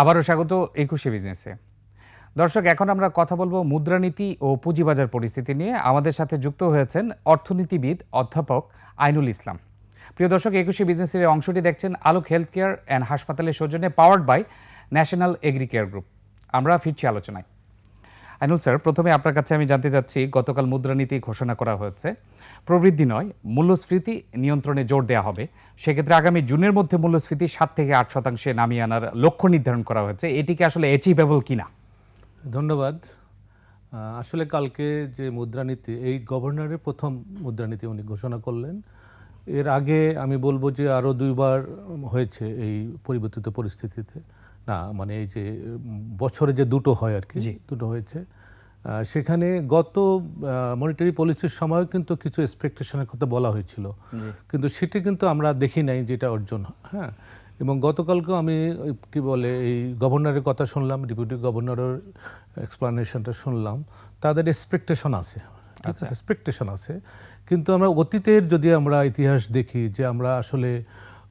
আবারও স্বাগত একুশে বিজনেসে। দর্শক, এখন আমরা কথা বলব মুদ্রানীতি ও পুঁজিবাজার পরিস্থিতি নিয়ে। আমাদের সাথে যুক্ত হয়েছেন অর্থনীতিবিদ অধ্যাপক আইনুল ইসলাম। প্রিয় দর্শক, একুশে বিজনেসের অংশটি দেখছেন আলোক হেলথ কেয়ার অ্যান্ড হাসপাতালের সৌজন্যে powered by national agri care group. আমরা ফিরছি আলোচনায়। আইনুল স্যার, প্রথমে আপনার কাছে আমি জানতে চাচ্ছি, গতকাল মুদ্রানীতি ঘোষণা করা হয়েছে। প্রবৃদ্ধি নয়, মূল্যস্ফীতি নিয়ন্ত্রণে জোর দেওয়া হবে। সেক্ষেত্রে আগামী জুনের মধ্যে মূল্যস্ফীতি সাত থেকে আট শতাংশে নামিয়ে আনার লক্ষ্য নির্ধারণ করা হয়েছে। এটিকে আসলে অ্যাচিভেবল কিনা? ধন্যবাদ। আসলে কালকে যে মুদ্রানীতি এই গভর্নরের প্রথম মুদ্রানীতি উনি ঘোষণা করলেন। এর আগে আমি বলব যে আরও দুইবার হয়েছে এই পরিবর্তিত পরিস্থিতিতে। না মানে এই যে বছরে যে দুটো হয় আর কি দুটো হয়েছে। সেখানে গত মনিটারি পলিসির সময় কিন্তু কিছু এক্সপেকটেশনের কথা বলা হয়েছিল। কিন্তু সেটি কিন্তু আমরা দেখি নাই যেটা অর্জন হ্যাঁ এবং গতকালকেও আমি কি বলে এই গভর্নরের কথা শুনলাম ডেপুটি গভর্নরের এক্সপ্লানেশনটা শুনলাম। তাদের এক্সপেকটেশন আছে এক্সপেকটেশন আছে। কিন্তু আমরা অতীতের যদি আমরা ইতিহাস দেখি যে আমরা আসলে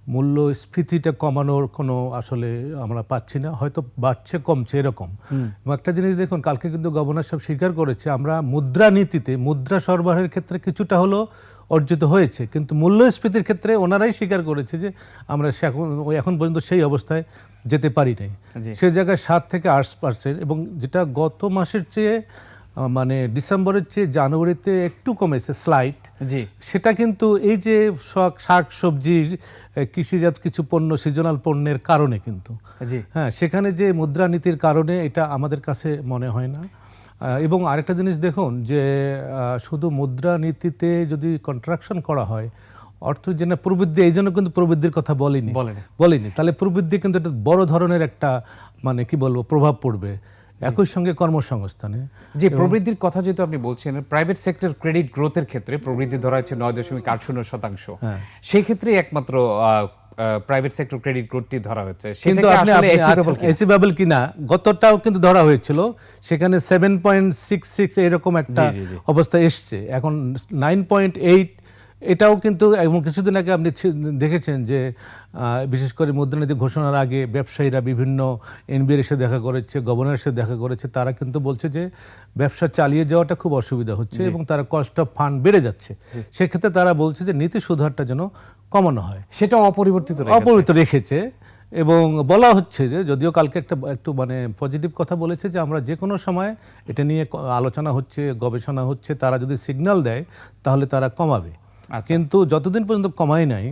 মূল্যস্ফীতিটা কমানোর কোনো আসলে আমরা পাচ্ছি না হয়তো বাড়ছে কমছে এরকম। এবং একটা জিনিস দেখুন কালকে কিন্তু গভর্নর সাহেব স্বীকার করেছে আমরা মুদ্রানীতিতে মুদ্রা সরবরাহের ক্ষেত্রে কিছুটা হলো অর্জিত হয়েছে কিন্তু মূল্যস্ফীতির ক্ষেত্রে ওনারাই স্বীকার করেছে যে আমরা সে এখন ওই এখন পর্যন্ত সেই অবস্থায় যেতে পারি নাই। সে জায়গায় সাত থেকে আট পার্সেন্ট এবং যেটা গত মাসের চেয়ে মানে ডিসেম্বরের চেয়ে জানুয়ারিতে একটু কমেছে স্লাইট জি। সেটা কিন্তু এই যে শাক শাক সবজির কৃষিজাত কিছু পণ্য সিজনাল পণ্যের কারণে কিন্তু। জি। হ্যাঁ সেখানে যে মুদ্রানীতির কারণে এটা আমাদের কাছে মনে হয় না। এবং আরেকটা জিনিস দেখুন যে শুধু মুদ্রানীতিতে যদি কন্ট্রাকশন করা হয় অর্থ যে না প্রবৃদ্ধি এই জন্য কিন্তু প্রবৃদ্ধির কথা বলিনি। বলেনি। বলিনি। তাহলে প্রবৃদ্ধি কিন্তু একটা বড় ধরনের একটা মানে কি বলব প্রভাব পড়বে। একই সঙ্গে কর্মসংস্থানে যে প্রবৃদ্ধির কথা যেহেতু আপনি বলছেন প্রাইভেট সেক্টর ক্রেডিট গ্রোথের ক্ষেত্রে প্রবৃদ্ধি ধরা হচ্ছে নয় দশমিক আট শূন্য শতাংশ হ্যাঁ। সেই ক্ষেত্রে একমাত্র প্রাইভেট সেক্টর ক্রেডিট গ্রোথটি ধরা হচ্ছে কিন্তু আপনি আসলে কিনা? অ্যাচিভেবল কিনা গতটাও কিন্তু ধরা হয়েছিল সেখানে সেভেন পয়েন্ট সিক্স সিক্স এরকম একটা। অবস্থা এসছে এখন নাইন পয়েন্ট এইট এটাও কিন্তু এবং কিছুদিন আগে আপনি দেখেছেন যে বিশেষ করে মুদ্রানীতি ঘোষণার আগে ব্যবসায়ীরা বিভিন্ন এনবিআর এসে দেখা করেছে গভর্নর এসে দেখা করেছে তারা কিন্তু বলছে যে ব্যবসা চালিয়ে যাওয়াটা খুব অসুবিধা হচ্ছে এবং তারা কস্ট অফ ফান্ড বেড়ে যাচ্ছে সেক্ষেত্রে তারা বলছে যে নীতি সুধারটা যেন কমানো হয় সেটা অপরিবর্তিত। অপবিত্র রেখেছে এবং বলা হচ্ছে যে যদিও কালকে একটা একটু মানে পজিটিভ কথা বলেছে যে আমরা যে কোনো সময় এটা নিয়ে আলোচনা হচ্ছে গবেষণা হচ্ছে তারা যদি সিগন্যাল দেয় তাহলে তারা কমাবে। কিন্তু যতদিন পর্যন্ত কমায় নাই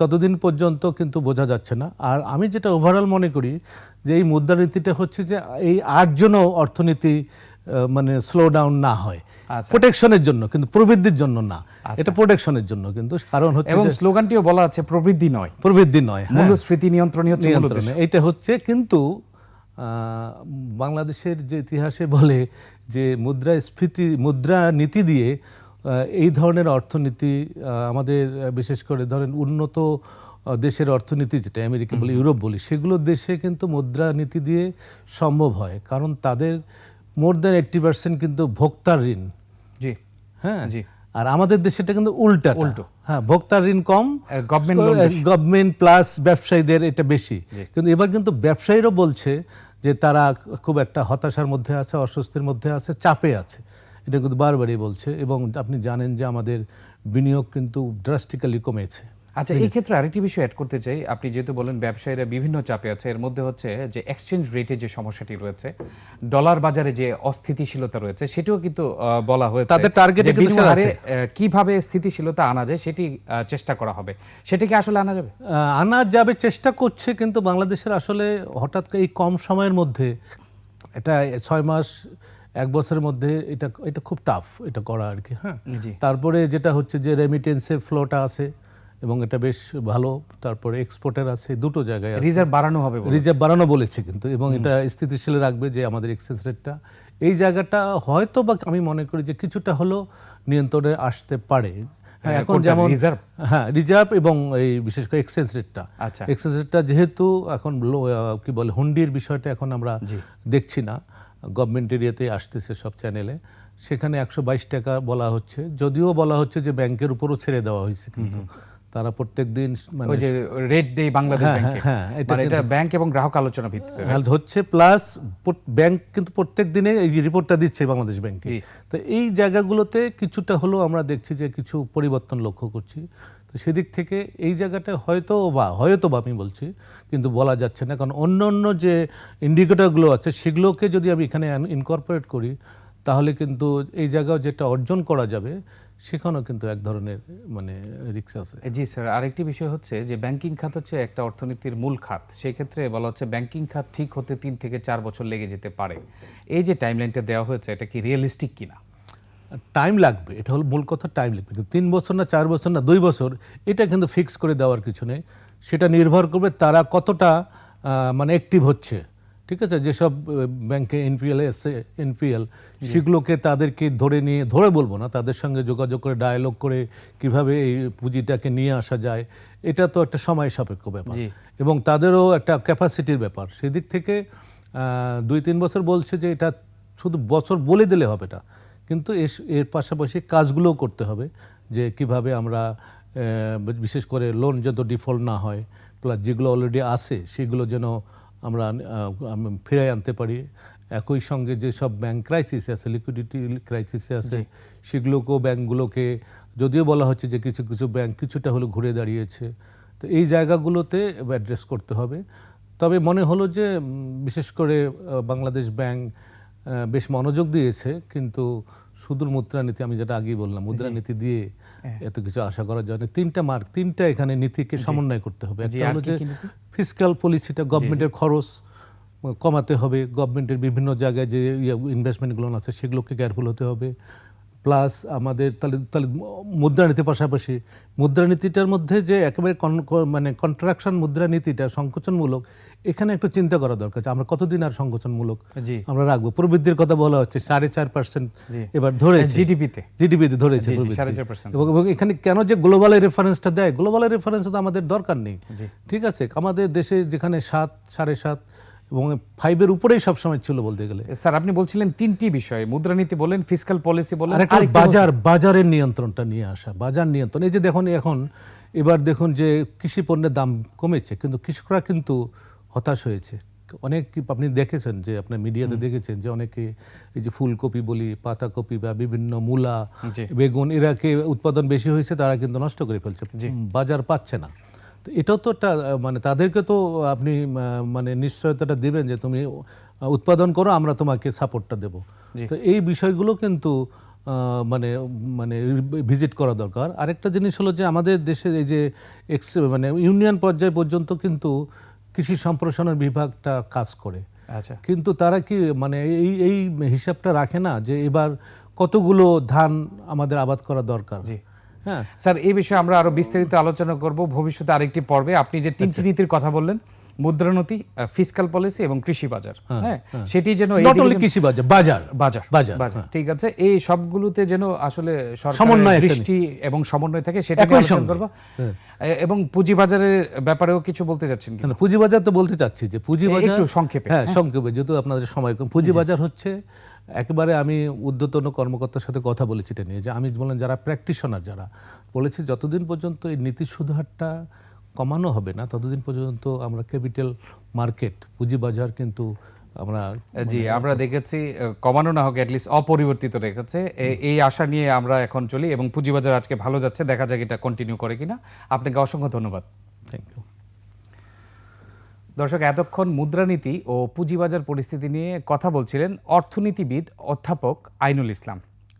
ততদিন পর্যন্ত কিন্তু বোঝা যাচ্ছে না। আর আমি যেটা ওভারঅল মনে করি যে এই মুদ্রানীতিটা হচ্ছে যে এই আর জন্য অর্থনীতি মানে স্লো ডাউন না হয়। আচ্ছা। প্রোটেকশনের জন্য কিন্তু প্রবৃদ্ধির জন্য না। এটা প্রোটেকশনের জন্য কিন্তু কারণ হচ্ছে এবং স্লোগানটিও বলা আছে প্রবৃদ্ধি নয়। প্রবৃদ্ধি নয় হ্যাঁ। মূল্যস্ফীতি নিয়ন্ত্রণই হচ্ছে এইটা হচ্ছে কিন্তু বাংলাদেশের যে ইতিহাসে বলে যে মুদ্রাস্ফীতি মুদ্রা নীতি দিয়ে এই ধরনের অর্থনীতি আমাদের বিশেষ করে ধরেন উন্নত দেশের অর্থনীতি যেটা আমেরিকা বলি ইউরোপ বলি সেগুলো দেশে কিন্তু মুদ্রা নীতি দিয়ে সম্ভব হয়। কারণ তাদের মোর দ্যান এইট্টি পার্সেন্ট কিন্তু ভোক্তার ঋণ। জি। হ্যাঁ? জি। আর আমাদের দেশে এটা কিন্তু উল্টা। উল্টো। হ্যাঁ ভোক্তার ঋণ কম গভর্নমেন্ট প্লাস ব্যবসায়ীদের এটা বেশি। কিন্তু এবার কিন্তু ব্যবসায়ীরাও বলছে যে তারা খুব একটা হতাশার মধ্যে আছে অস্বস্তির মধ্যে আছে চাপে আছে। এটা কিন্তু বারবারই বলছে এবং আপনি জানেন যে আমাদের বিনিয়োগ কিন্তু ড্রাস্টিক্যালি কমেছে। আচ্ছা এই ক্ষেত্রে আরেকটি বিষয় অ্যাড করতে চাই। আপনি যেহেতু বলেন ব্যবসায়ীরা বিভিন্ন চাপে আছে এর মধ্যে হচ্ছে যে এক্সচেঞ্জ রেটের যে সমস্যাটি রয়েছে ডলার বাজারে যে অস্থিতিশীলতা রয়েছে সেটিও কিন্তু বলা হয়েছে তাদের আছে। কীভাবে স্থিতিশীলতা আনা যায় সেটি চেষ্টা করা হবে। সেটি কি আসলে আনা যাবে? আনা যাবে চেষ্টা করছে কিন্তু বাংলাদেশের আসলে হঠাৎ করে এই কম সময়ের মধ্যে এটা ছয় মাস এক বছরের মধ্যে এটা এটা খুব টাফ এটা করা আর কি হ্যাঁ? তারপরে যেটা হচ্ছে যে রেমিটেন্সের ফ্লোটা আছে এবং এটা বেশ ভালো তারপরে এক্সপোর্টের আছে দুটো জায়গায় রিজার্ভ বাড়ানো হবে রিজার্ভ বাড়ানো বলেছে কিন্তু এবং এটা স্থিতিশীল রাখবে যে আমাদের এক্সচেঞ্জ রেটটা এই জায়গাটা হয়তো বা আমি মনে করি যে কিছুটা হলো নিয়ন্ত্রণে আসতে পারে। এখন যেমন রিজার্ভ? হ্যাঁ রিজার্ভ এবং এই বিশেষ করে এক্সচেঞ্জ রেটটা আচ্ছা। এক্সচেঞ্জ রেটটা যেহেতু এখন কি বলে হুন্ডির বিষয়টা এখন আমরা দেখছি না। গভর্নমেন্ট এরিয়াতে আসতেছে সব চ্যানেলে সেখানে একশো বাইশ টাকা বলা হচ্ছে। যদিও বলা হচ্ছে যে ব্যাংকের উপরও ছেড়ে দেওয়া হয়েছে কিন্তু। তারা প্রত্যেক দিন মানে ওই যে রেড ডে বাংলাদেশ হ্যাঁ, ব্যাংকে। হ্যাঁ, এটা মানে এটা ব্যাংক এবং গ্রাহক আলোচনা ভিত্তিতে। হ্যাঁ, হচ্ছে প্লাস ব্যাংক কিন্তু প্রত্যেক দিনে এই রিপোর্টটা দিচ্ছে বাংলাদেশ ব্যাংকে। তো এই জায়গাগুলোতে কিছুটা হলেও আমরা দেখছি যে কিছু পরিবর্তন লক্ষ্য করছি। তো সেদিক থেকে এই জায়গাটা হয়তো বা হয়তো বা আমি বলছি কিন্তু বলা যাচ্ছে না। কারণ অন্য অন্য যে ইন্ডিকেটরগুলো আছে সেগুলোকে যদি আমি এখানে ইনকর্পোরেট করি তাহলে কিন্তু এই জায়গাও যেটা অর্জন করা যাবে সেখানেও কিন্তু এক ধরনের মানে রিক্স আছে। জি স্যার আরেকটি বিষয় হচ্ছে যে ব্যাংকিং খাত হচ্ছে একটা অর্থনীতির মূল খাত। সেই ক্ষেত্রে বলা হচ্ছে ব্যাংকিং খাত ঠিক হতে তিন থেকে চার বছর লেগে যেতে পারে। এই যে টাইমলাইনটা দেওয়া হয়েছে এটা কি রিয়েলিস্টিক কিনা? টাইম লাগবে এটা হল মূল কথা টাইম লাগবে। কিন্তু তিন বছর না চার বছর না দুই বছর এটা কিন্তু ফিক্স করে দেওয়ার কিছু নেই। সেটা নির্ভর করবে তারা কতটা মানে অ্যাক্টিভ হচ্ছে। ঠিক আছে? যেসব ব্যাংকে এনপিএল এসে এনপিএল সেগুলোকে তাদেরকে ধরে নিয়ে ধরে বলব না তাদের সঙ্গে যোগাযোগ করে ডায়ালগ করে কীভাবে এই পুঁজিটাকে নিয়ে আসা যায় এটা তো একটা সময় সাপেক্ষ ব্যাপার। এবং তাদেরও একটা ক্যাপাসিটির ব্যাপার। সেদিক থেকে দুই তিন বছর বলছে যে এটা শুধু বছর বলে দিলে হবে না কিন্তু এস- এর পাশাপাশি কাজগুলোও করতে হবে যে কীভাবে আমরা বিশেষ করে লোন যত ডিফল্ট না হয় প্লাস যেগুলো অলরেডি আছে সেগুলো যেন আমরা আহ, আম- ফিরে আনতে পারি। একই সঙ্গে যেসব ব্যাংক ক্রাইসিস আছে লিকুইডিটি ক্রাইসিসে আছে সেগুলোকেও ব্যাংকগুলোকে যদিও বলা হচ্ছে যে কিছু কিছু ব্যাংক কিছুটা হলো ঘুরে দাঁড়িয়েছে। তো এই জায়গাগুলোতে অ্যাড্রেস করতে হবে। তবে মনে হলো যে বিশেষ করে বাংলাদেশ ব্যাংক বেশ মনোযোগ দিয়েছে। কিন্তু সুদূর মুদ্রানীতি আমি যেটা আগেই বললাম মুদ্রানীতি দিয়ে হ্যাঁ। এত কিছু আশা করা যায় না তিনটা মার্ক তিনটা এখানে নীতিকে সমন্বয় করতে হবে। একটা হলো যে ফিসক্যাল পলিসিটা গভর্নমেন্টের খরচ কমাতে হবে গভর্নমেন্টের বিভিন্ন জায়গায় যে ইনভেস্টমেন্টগুলো আছে সেগুলোকে কেয়ারফুল হতে হবে। প্লাস আমাদের তাহলে তাহলে মুদ্রানীতির পাশাপাশি মুদ্রানীতিটার মধ্যে যে একেবারে মানে কন্ট্রাকশন মুদ্রানীতিটা সংকোচনমূলক এখানে একটু চিন্তা করা দরকার যে আমরা কতদিন আর সংকোচনমূলক আমরা রাখব? প্রবৃদ্ধির কথা বলা হচ্ছে সাড়ে চার পার্সেন্ট এবার ধরেছে। জিডিপিতে জিডিপিতে ধরেছে percent। এবং এবং এখানে কেন যে গ্লোবালের রেফারেন্সটা দেয়? গ্লোবালের রেফারেন্স তো আমাদের দরকার নেই। ঠিক আছে? আমাদের দেশে যেখানে সাত সাড়ে সাত এবং ফাইভের উপরেই সবসময় ছিল বলতে গেলে। স্যার আপনি বলছিলেন তিনটি বিষয়। মুদ্রানীতি বলেন ফিসকাল পলিসি বলেন আর বাজার বাজারের নিয়ন্ত্রণটা নিয়ে আসা। বাজার নিয়ন্ত্রণ। এই যে দেখুন এখন এবার দেখুন যে কৃষি পণ্যের দাম কমেছে কিন্তু কৃষকরা কিন্তু হতাশ হয়েছে। অনেক আপনি দেখেছেন যে আপনার মিডিয়াতে দেখেছেন যে অনেকে এই যে ফুলকপি বলি পাতাকপি বা বিভিন্ন মূলা বেগুন এরাকে উৎপাদন বেশি হয়েছে তারা কিন্তু নষ্ট করে ফেলছে। বাজার পাচ্ছে না। তো এটাও তো একটা মানে তাদেরকে তো আপনি মানে নিশ্চয়তাটা দিবেন যে তুমি উৎপাদন করো আমরা তোমাকে সাপোর্টটা দেবো। তো এই বিষয়গুলো কিন্তু মানে মানে ভিজিট করা দরকার। আরেকটা জিনিস হলো যে আমাদের দেশে এই যে এক্স মানে ইউনিয়ন পর্যায় পর্যন্ত কিন্তু কৃষি সম্প্রসারণের বিভাগটা কাজ করে। আচ্ছা। কিন্তু তারা কি মানে এই এই হিসাবটা রাখে না যে এবার কতগুলো ধান আমাদের আবাদ করা দরকার? জি। হ্যাঁ। স্যার এই বিষয়ে আমরা আরও বিস্তারিত আলোচনা করব। ভবিষ্যতে আরেকটি পর্বে। আপনি যে তিনটি আচ্ছা। নীতির কথা বললেন মুদ্রানীতি ফিসকাল পলিসি এবং কৃষি বাজার। হ্যাঁ সেটি যেন নট অনলি কৃষি বাজার বাজার। বাজার বাজার, বাজার ঠিক আছে? এই সবগুলোতে যেন আসলে সমন্বয় দৃষ্টি এবং সমন্বয় থাকে সেটা একই সঙ্গে। করব। এবং পুঁজিবাজারের ব্যাপারেও কিছু বলতে যাচ্ছেন কি? কেন পুঁজিবাজার তো বলতে চাচ্ছি যে পুঁজিবাজার একটু সংক্ষেপে, হ্যাঁ সংক্ষেপে যেহেতু আপনাদের সময় কম। পুঁজিবাজার হচ্ছে একেবারে আমি ঊর্ধ্বতন কর্মকর্তার সাথে কথা বলেছি এটা নিয়ে। যে আমি বললাম যারা প্র্যাকটিশনার যারা বলেছি যতদিন পর্যন্ত এই নীতি সুদহারটা কমানো হবে না ততদিন পর্যন্ত আমরা ক্যাপিটাল মার্কেট পুঁজিবাজার কিন্তু আমরা জি আমরা দেখেছি কমানো না হোক অ্যাটলিস্ট অপরিবর্তিত রেখেছে। এই আশা নিয়ে আমরা এখন চলি এবং পুঁজিবাজার আজকে ভালো যাচ্ছে দেখা যাক এটা কন্টিনিউ করে কিনা। আপনাকে অসংখ্য ধন্যবাদ। থ্যাংক ইউ দর্শক এতক্ষণ মুদ্রানীতি ও পুঁজিবাজার পরিস্থিতি নিয়ে কথা বলছিলেন অর্থনীতিবিদ অধ্যাপক আইনুল ইসলাম।